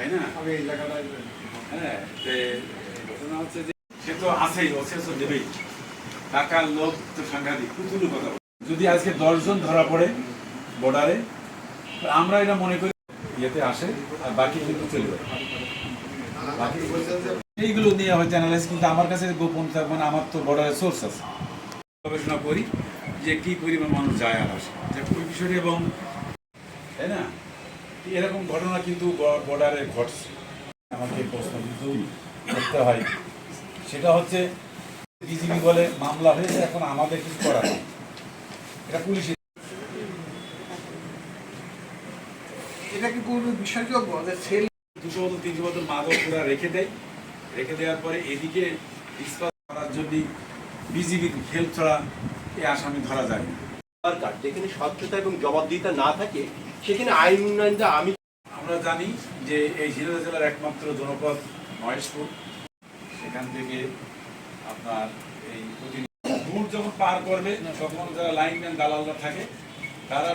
তাই না? আমি এই জায়গাটায় হ্যাঁ ঘটনা হচ্ছে যে সে তো আছেই ও সে তো দেবেই টাকার লোক তো সাংঘাতিক কুতুলু কথা যদি আজকে দশজন ধরা পড়ে বর্ডারে আমরা এটা মনে করি ইয়েতে আসে আর বাকি কিন্তু চলবে বাকি এইগুলো নিয়ে হয়তো অ্যানালাইজ কিন্তু আমার কাছে গোপন থাকবে না আমার তো বর্ডারের সোর্স আছে। গবেষণা করি যে কি পরিমাণ মানুষ যায় আর আসে। যে বিষয়টি এবং এরকম ঘটনা কিন্তু বর্ডারে ঘটছে। আমাকে প্রশ্ন কিন্তু করতে হয়। সেটা হচ্ছে বিজিবি বলে মামলা হয়েছে এখন আমাদের কিছু করার নেই। এটা পুলিশের এটা কি কোনো বিশ্বাসযোগ্য যে সেল দুশো বোতল তিনশো বোতল মাদক পুরা রেখে দেয়। রেখে দেওয়ার পরে এদিকে ডিসকাস করার জন্য বিজিবির হেল্প ছাড়া এই আসামি ধরা যায় না। দরকার যেখানে স্বচ্ছতা এবং জবাবদিহিতা না থাকে সেখানে আইন উন্নয়ন যা আমি আমরা জানি যে এই ঝিনাইদহ জেলার একমাত্র জনপদ মহেশপুর। সেখান থেকে আপনার এই ভোট যখন পার করবে, তখন যারা লাইনম্যান দালালরা থাকে, তারা